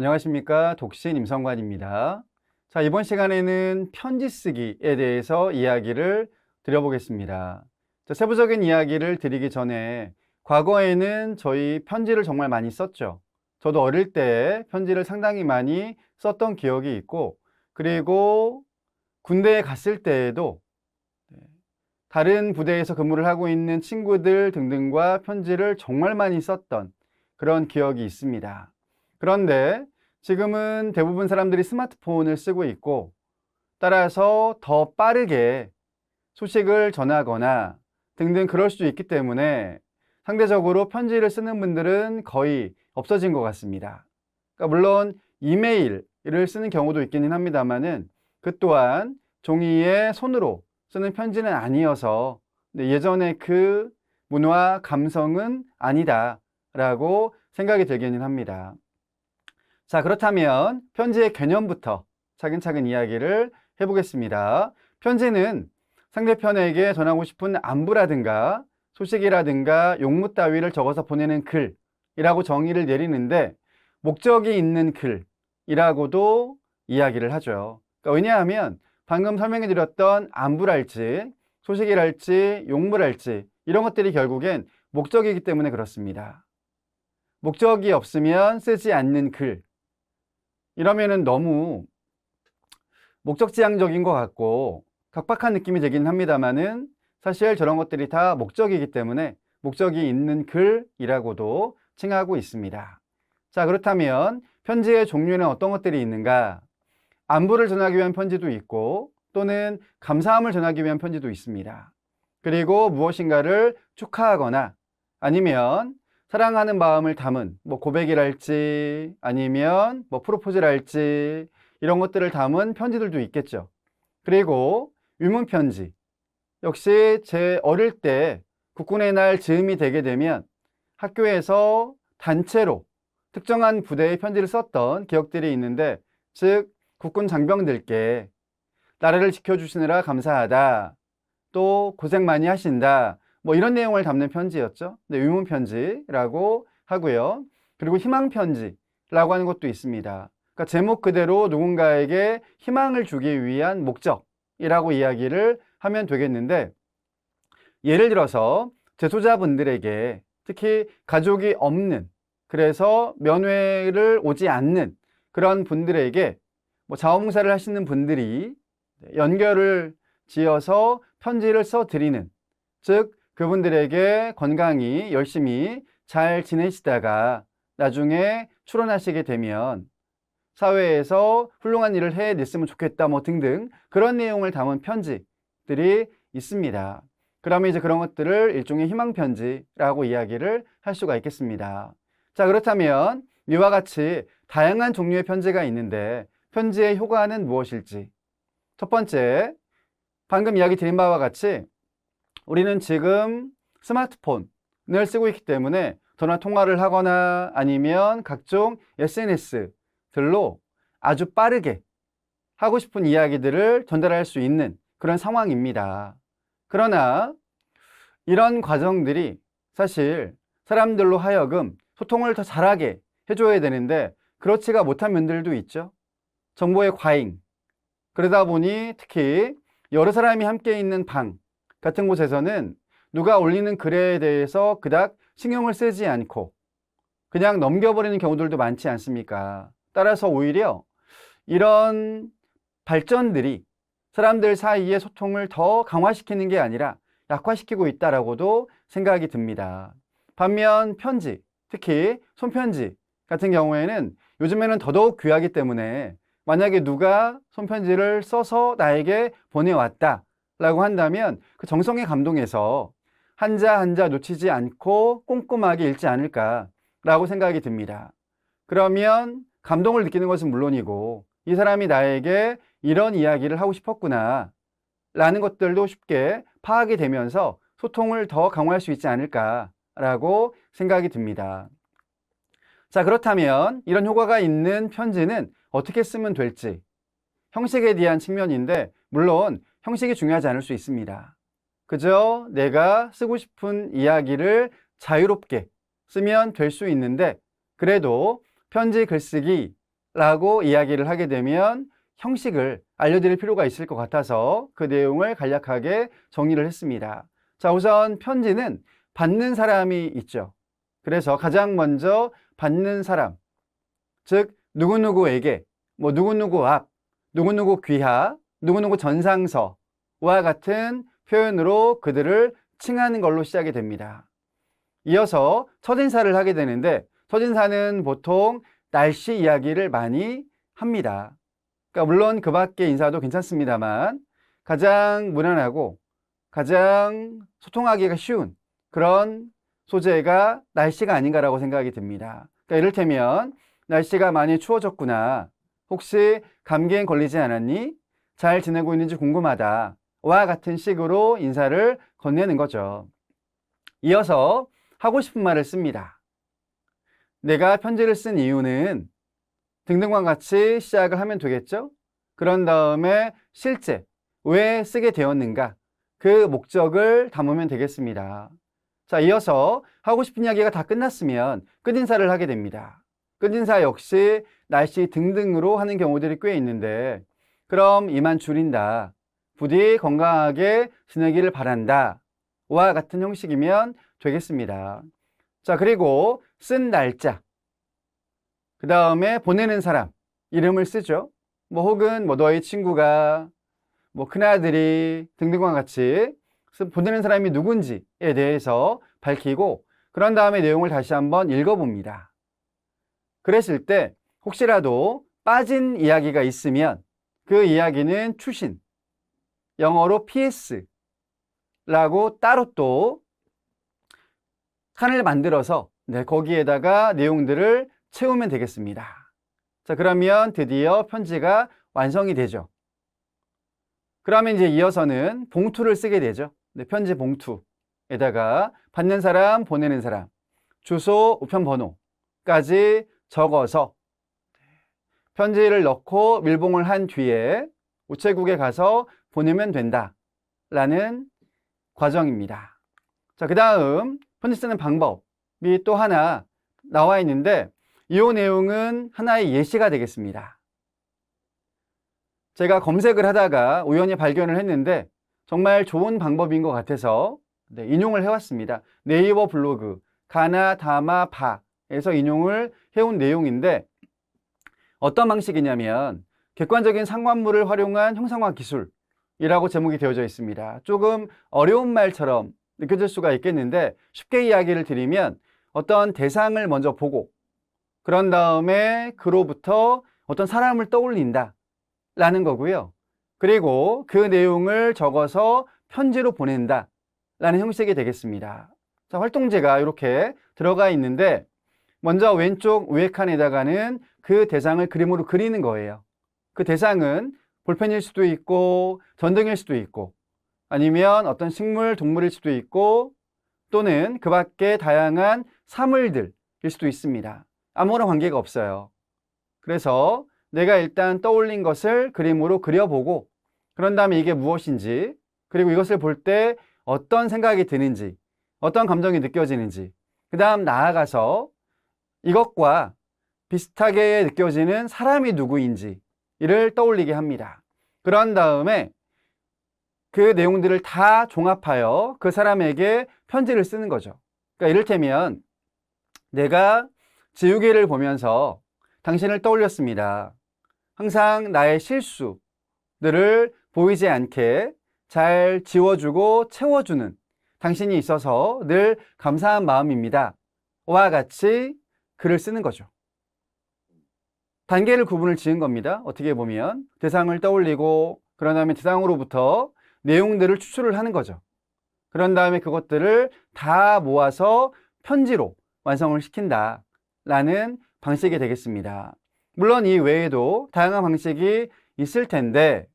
안녕하십니까. 독신 임성관입니다. 자, 이번 시간에는 편지 쓰기에 대해서 이야기를 드려보겠습니다. 자, 세부적인 이야기를 드리기 전에 과거에는 저희 편지를 정말 많이 썼죠. 저도 어릴 때 편지를 상당히 많이 썼던 기억이 있고, 그리고 군대에 갔을 때에도 네, 다른 부대에서 근무를 하고 있는 친구들 등등과 편지를 정말 많이 썼던 그런 기억이 있습니다. 그런데 지금은 대부분 사람들이 스마트폰을 쓰고 있고 따라서 더 빠르게 소식을 전하거나 등등 그럴 수 있기 때문에 상대적으로 편지를 쓰는 분들은 거의 없어진 것 같습니다. 그러니까 물론 이메일을 쓰는 경우도 있기는 합니다만은 그 또한 종이에 손으로 쓰는 편지는 아니어서 예전의 그 문화 감성은 아니다라고 생각이 들기는 합니다. 자, 그렇다면 편지의 개념부터 차근차근 이야기를 해보겠습니다. 편지는 상대편에게 전하고 싶은 안부라든가 소식이라든가 용무 따위를 적어서 보내는 글이라고 정의를 내리는데 목적이 있는 글이라고도 이야기를 하죠. 그러니까 왜냐하면 방금 설명해 드렸던 안부랄지 소식이랄지 용무랄지 이런 것들이 결국엔 목적이기 때문에 그렇습니다. 목적이 없으면 쓰지 않는 글. 이러면은 너무 목적지향적인 것 같고 각박한 느낌이 되긴 합니다만은 사실 저런 것들이 다 목적이기 때문에 목적이 있는 글이라고도 칭하고 있습니다. 자, 그렇다면 편지의 종류는 어떤 것들이 있는가? 안부를 전하기 위한 편지도 있고 또는 감사함을 전하기 위한 편지도 있습니다. 그리고 무엇인가를 축하하거나 아니면 사랑하는 마음을 담은 뭐 고백이랄지 아니면 뭐 프로포즈랄지 이런 것들을 담은 편지들도 있겠죠. 그리고 유문 편지. 역시 제 어릴 때 국군의 날 즈음이 되게 되면 학교에서 단체로 특정한 부대의 편지를 썼던 기억들이 있는데 즉 국군 장병들께 나라를 지켜주시느라 감사하다. 또 고생 많이 하신다 뭐 이런 내용을 담는 편지였죠. 네, 의문 편지라고 하고요. 그리고 희망 편지라고 하는 것도 있습니다. 그러니까 제목 그대로 누군가에게 희망을 주기 위한 목적이라고 이야기를 하면 되겠는데 예를 들어서 재소자분들에게 특히 가족이 없는 그래서 면회를 오지 않는 그런 분들에게 뭐 자원봉사를 하시는 분들이 연결을 지어서 편지를 써 드리는 즉 그분들에게 건강히 열심히 잘 지내시다가 나중에 출원하시게 되면 사회에서 훌륭한 일을 해냈으면 좋겠다 뭐 등등 그런 내용을 담은 편지들이 있습니다. 그러면 이제 그런 것들을 일종의 희망 편지라고 이야기를 할 수가 있겠습니다. 자, 그렇다면 이와 같이 다양한 종류의 편지가 있는데 편지의 효과는 무엇일지? 첫 번째, 방금 이야기 드린 바와 같이 우리는 지금 스마트폰을 쓰고 있기 때문에 전화 통화를 하거나 아니면 각종 SNS들로 아주 빠르게 하고 싶은 이야기들을 전달할 수 있는 그런 상황입니다. 그러나 이런 과정들이 사실 사람들로 하여금 소통을 더 잘하게 해줘야 되는데 그렇지가 못한 면들도 있죠. 정보의 과잉. 그러다 보니 특히 여러 사람이 함께 있는 방, 같은 곳에서는 누가 올리는 글에 대해서 그닥 신경을 쓰지 않고 그냥 넘겨버리는 경우들도 많지 않습니까? 따라서 오히려 이런 발전들이 사람들 사이의 소통을 더 강화시키는 게 아니라 약화시키고 있다라고도 생각이 듭니다. 반면 편지, 특히 손편지 같은 경우에는 요즘에는 더더욱 귀하기 때문에 만약에 누가 손편지를 써서 나에게 보내왔다. 라고 한다면 그 정성의 감동에서 한자 한자 놓치지 않고 꼼꼼하게 읽지 않을까라고 생각이 듭니다. 그러면 감동을 느끼는 것은 물론이고 이 사람이 나에게 이런 이야기를 하고 싶었구나 라는 것들도 쉽게 파악이 되면서 소통을 더 강화할 수 있지 않을까라고 생각이 듭니다. 자, 그렇다면 이런 효과가 있는 편지는 어떻게 쓰면 될지 형식에 대한 측면인데 물론 형식이 중요하지 않을 수 있습니다. 그저 내가 쓰고 싶은 이야기를 자유롭게 쓰면 될 수 있는데 그래도 편지 글쓰기 라고 이야기를 하게 되면 형식을 알려드릴 필요가 있을 것 같아서 그 내용을 간략하게 정리를 했습니다. 자, 우선 편지는 받는 사람이 있죠. 그래서 가장 먼저 받는 사람, 즉 누구누구에게 뭐 누구누구 앞, 누구누구 귀하, 누구누구 전상서와 같은 표현으로 그들을 칭하는 걸로 시작이 됩니다. 이어서 첫인사를 하게 되는데 첫인사는 보통 날씨 이야기를 많이 합니다. 그러니까 물론 그 밖의 인사도 괜찮습니다만 가장 무난하고 가장 소통하기가 쉬운 그런 소재가 날씨가 아닌가라고 생각이 듭니다. 그러니까 이를테면 날씨가 많이 추워졌구나. 혹시 감기에 걸리지 않았니? 잘 지내고 있는지 궁금하다. 와 같은 식으로 인사를 건네는 거죠. 이어서 하고 싶은 말을 씁니다. 내가 편지를 쓴 이유는 등등과 같이 시작을 하면 되겠죠? 그런 다음에 실제 왜 쓰게 되었는가? 그 목적을 담으면 되겠습니다. 자, 이어서 하고 싶은 이야기가 다 끝났으면 끝인사를 하게 됩니다. 끝인사 역시 날씨 등등으로 하는 경우들이 꽤 있는데, 그럼 이만 줄인다. 부디 건강하게 지내기를 바란다. 와 같은 형식이면 되겠습니다. 자, 그리고 쓴 날짜. 그 다음에 보내는 사람. 이름을 쓰죠. 뭐 혹은 뭐 너의 친구가 뭐 큰아들이 등등과 같이 보내는 사람이 누군지에 대해서 밝히고 그런 다음에 내용을 다시 한번 읽어봅니다. 그랬을 때 혹시라도 빠진 이야기가 있으면 그 이야기는 추신, 영어로 PS 라고 따로 또 칸을 만들어서 네, 거기에다가 내용들을 채우면 되겠습니다. 자, 그러면 드디어 편지가 완성이 되죠. 그러면 이제 이어서는 봉투를 쓰게 되죠. 네, 편지 봉투에다가 받는 사람, 보내는 사람, 주소, 우편 번호까지 적어서 편지를 넣고 밀봉을 한 뒤에 우체국에 가서 보내면 된다. 라는 과정입니다. 자, 그 다음 편지 쓰는 방법이 또 하나 나와 있는데 이 내용은 하나의 예시가 되겠습니다. 제가 검색을 하다가 우연히 발견을 했는데 정말 좋은 방법인 것 같아서 네, 인용을 해왔습니다. 네이버 블로그 가나다마바에서 인용을 해온 내용인데 어떤 방식이냐면 객관적인 상관물을 활용한 형상화 기술이라고 제목이 되어져 있습니다. 조금 어려운 말처럼 느껴질 수가 있겠는데 쉽게 이야기를 드리면 어떤 대상을 먼저 보고 그런 다음에 그로부터 어떤 사람을 떠올린다 라는 거고요. 그리고 그 내용을 적어서 편지로 보낸다 라는 형식이 되겠습니다. 자, 활동제가 이렇게 들어가 있는데 먼저 왼쪽 우회 칸에다가는 그 대상을 그림으로 그리는 거예요. 그 대상은 볼펜일 수도 있고 전등일 수도 있고 아니면 어떤 식물, 동물일 수도 있고 또는 그 밖에 다양한 사물들일 수도 있습니다. 아무런 관계가 없어요. 그래서 내가 일단 떠올린 것을 그림으로 그려보고 그런 다음에 이게 무엇인지 그리고 이것을 볼 때 어떤 생각이 드는지 어떤 감정이 느껴지는지 그 다음 나아가서 이것과 비슷하게 느껴지는 사람이 누구인지 이를 떠올리게 합니다. 그런 다음에 그 내용들을 다 종합하여 그 사람에게 편지를 쓰는 거죠. 그러니까 이를테면 내가 지우개를 보면서 당신을 떠올렸습니다. 항상 나의 실수들을 보이지 않게 잘 지워주고 채워주는 당신이 있어서 늘 감사한 마음입니다. 와 같이 글을 쓰는 거죠. 단계를 구분을 지은 겁니다. 어떻게 보면 대상을 떠올리고 그런 다음에 대상으로부터 내용들을 추출을 하는 거죠. 그런 다음에 그것들을 다 모아서 편지로 완성을 시킨다. 라는 방식이 되겠습니다. 물론 이 외에도 다양한 방식이 있을 텐데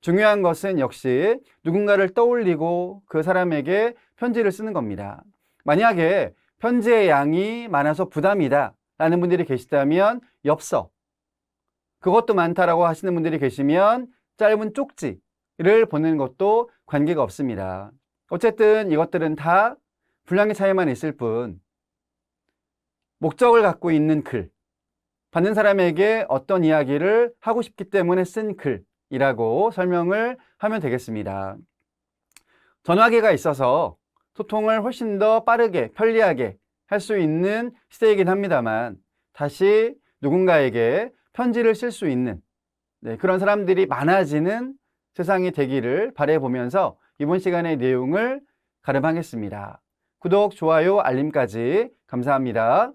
중요한 것은 역시 누군가를 떠올리고 그 사람에게 편지를 쓰는 겁니다. 만약에 편지의 양이 많아서 부담이다 라는 분들이 계시다면 엽서 그것도 많다라고 하시는 분들이 계시면 짧은 쪽지를 보내는 것도 관계가 없습니다. 어쨌든 이것들은 다 분량의 차이만 있을 뿐 목적을 갖고 있는 글 받는 사람에게 어떤 이야기를 하고 싶기 때문에 쓴 글이라고 설명을 하면 되겠습니다. 전화기가 있어서 소통을 훨씬 더 빠르게, 편리하게 할 수 있는 시대이긴 합니다만, 다시 누군가에게 편지를 쓸 수 있는 네, 그런 사람들이 많아지는 세상이 되기를 바라보면서 이번 시간의 내용을 가름하겠습니다. 구독, 좋아요, 알림까지 감사합니다.